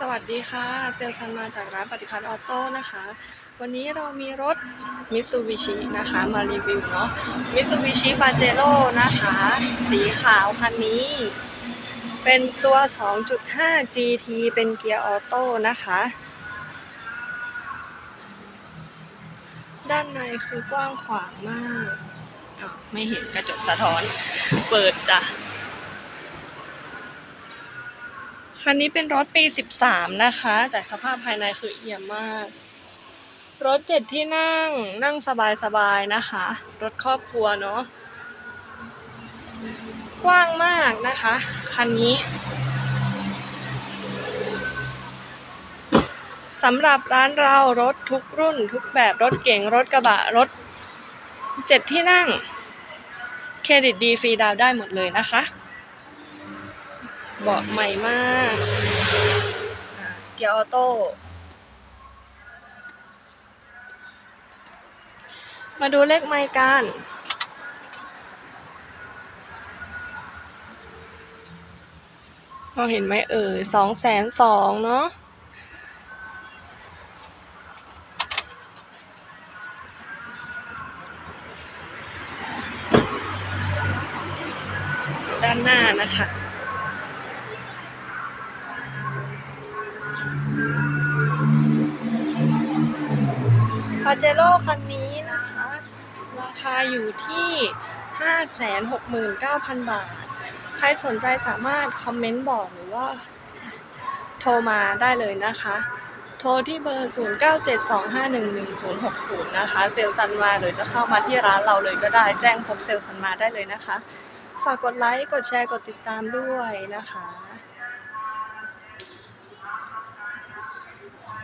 สวัสดีค่ะ เซลซันมาจากร้านปฏิพัฒน์ออโต้นะคะ วันนี้เรามีรถมิ t ซูบิชินะคะมารีวิวเนาะมิ t ซูบิชิปาเจโร่นะคะ สีขาวคันนี้ เป็นตัว 2.5 GT เป็นเกียร์ออโต้นะคะ ด้านในคือกว้างขวางมาก ไม่เห็นกระจกสะท้อน เปิดจ้ะ คันนี้เป็นรถปี 13 นะคะ แต่สภาพภายในคือเอี่ยมมาก รถเจ็ดที่นั่งนั่งสบายๆนะคะ รถครอบครัวเนาะกว้างมากนะคะ คันนี้สำหรับร้านเรารถทุกรุ่นทุกแบบรถเก๋งรถกระบะรถเจ็ดที่นั่ง เครดิตดีฟรีดาวได้หมดเลยนะคะ เบาะใหม่มากเกียร์ออโต้ มาดูเลขไมค์กันมองเห็นไหมเอ่ยสองแสนสองเนาะด้านหน้านะคะ เจโร่คันนี้นะคะ ราคาอยู่ที่ 569,000 บาท ใครสนใจสามารถคอมเมนต์บอกหรือว่า โทรมาได้เลยนะคะ โทรที่เบอร์ 0972511060 นะคะ เซลซันมาหรือจะเข้ามาที่ร้านเราเลยก็ได้แจ้งพบเซลซันมาได้เลยนะคะ ฝากกดไลค์ กดแชร์ กดติดตามด้วยนะคะ